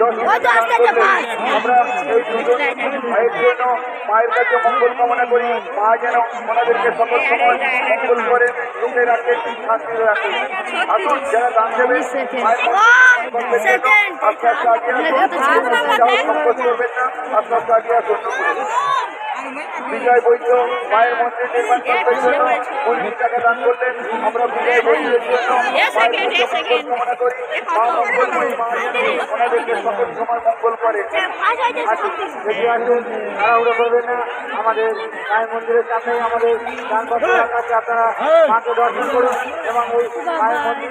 আমরা এই দুজন মায়ের জন্য মায়ের কাছে মঙ্গল কামনা করি মা যেন ওনাদেরকে সকল সময় মঙ্গল করে সুখে রাখে শান্তিতে রাখে আসুন যারা দান দেবেন মায়ের মঙ্গল Second. আস্তে আস্তে আগে আসুন যাও করবেন না আস্তে আস্তে আগে আসুন বিজয় বৈদ্য মায়ের মন্দির নির্মাণ জন্য পঁচিশ টাকা দান করলেন। আমরা বিজয় বৈদ্যের জন্য মঙ্গল কামনা করি। মা মঙ্গল করি মা যেন ওনাদেরকে সকল সময় মঙ্গল করে। আসুন এগিয়ে আসুন তাড়াহুড়ো করবেন না। আমাদের মায়ের মন্দিরের সামনেই আমাদের দানপত্র রাখা আছে আপনারা মাকে দর্শন করুন এবং ওই মায়ের মন্দির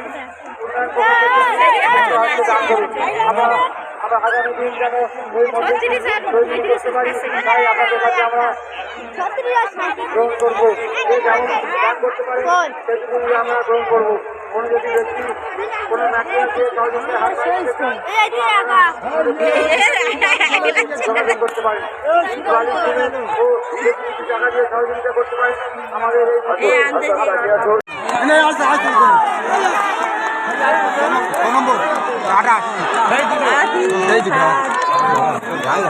দান করুন। আমরা আমরা আগামী দিন যেন ওই মন্দির করতে পারি তাই আপনাদের কাছে আমরা গ্রহণ করব যে যেমন দান করতে পারি সেটুকুই আমরা গ্রহণ করব কোনো যদি ব্যক্তি কোনো ম্যাটেরিয়ালকে সহযোগিতা হাত বাড়িয়ে যোগাযোগ করতে ও টাকা দিয়ে সহযোগিতা করতে পারেন আমাদের এই নম্বর এই দিকে। যাই না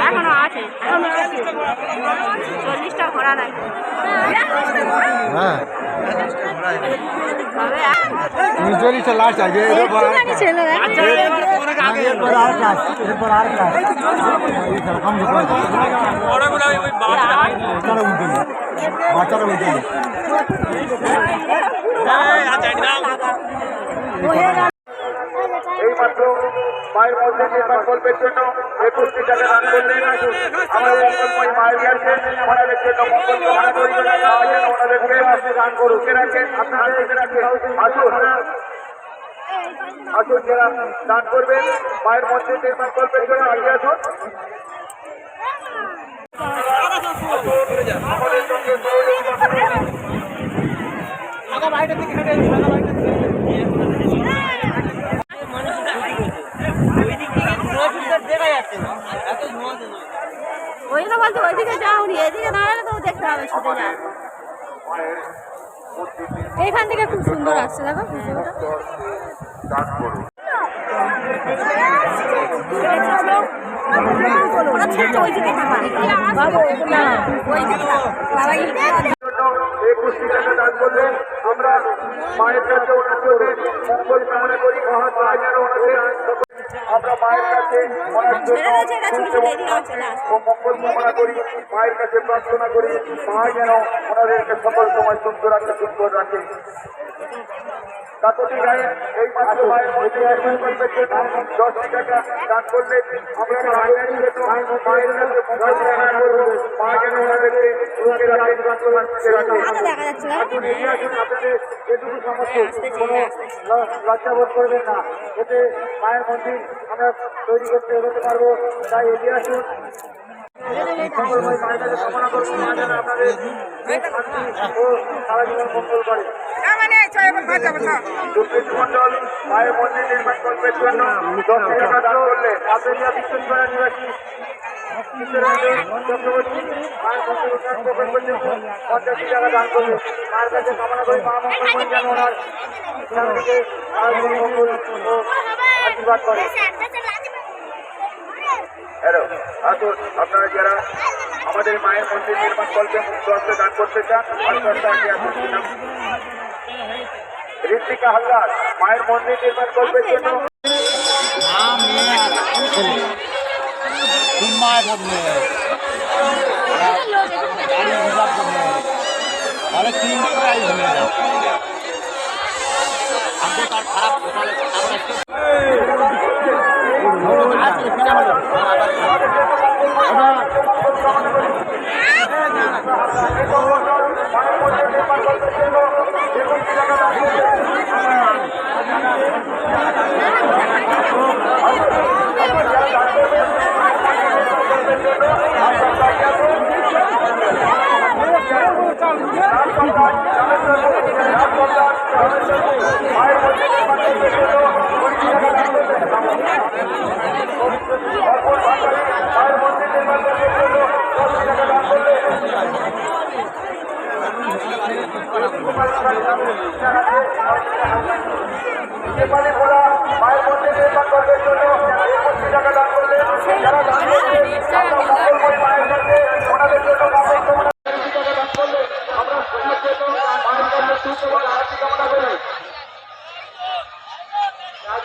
এখনও আছে। চল্লিশটা ঘোড়া নাই। হ্যাঁ। চল্লিশটা লাস্ট আছে। এরপর আর ক্লাস এরপর আর ক্লাস বাচ্চারা বাচ্চারা উঠবে এই মাত্র মায়ের মধ্যে নির্মাণ কল্পের জন্য একুশটি টাকা দান করলেন আমরা মায়ের কাছে ওনাদের জন্য মঙ্গল কামনা করি ওনাদেরকে দান আসুন। আসুন, যারা দান করবেন মায়ের মন্দির নির্মাণ কল্পের জন্য আগে আসুন আমাদের সঙ্গে সহযোগিতা করুন। ওই জন্য বলতে ওইদিকে যাওনি এদিকে দাঁড়ালে তো দেখতে হবে ছুটে যায় এইখান থেকে খুব সুন্দর আসছে দেখো। ভিডিওটা দান করুন ওরা ছেড়ে ওইদিকে তাকায় বাবু না ওইদিকে তাকায় জন্য একুশটি টাকা দান করলেন আমরা মায়ের কাছে ওনাদের মঙ্গল কামনা করি মহান মা যেন ওনাকে আমরা মায়ের কাছে ওনার জন্য ও মঙ্গল কামনা করি মায়ের কাছে প্রার্থনা করি মা যেন ওনাদেরকে সকল সময় সুন্দর রাখে সুন্দর রাখে কাকতি গায়ে এই করবে যে টাকা দান করলে আমরা মায়ের জন্য মায়ের করবেন না এতে মায়ের মন্দির আমরা তৈরি করতে এগোতে পারব তাই এগিয়ে আসুন করব মঙ্গল মন্ডল মায়ের মন্দির নির্মাণ জন্য দশ টাকা দান করলে আবেদিয়া বিশ্ববিদ্যালয় নিবাসী চক্রবর্তী মায়ের মন্দির উন্নয়ন পঞ্চাশটি টাকা দান করলে মায়ের কাছে কামনা করি মা মঙ্গলময় যেন ওনার মঙ্গল আশীর্বাদ করে হ্যালো আসুন আপনারা যারা আমাদের মায়ের মন্দির নির্মাণ করতে মুক্ত হস্তে দান করতে চান ঋতিকা হালদার মায়ের মন্দির নির্মাণ করবে আচ্ছা, জন্য আমরা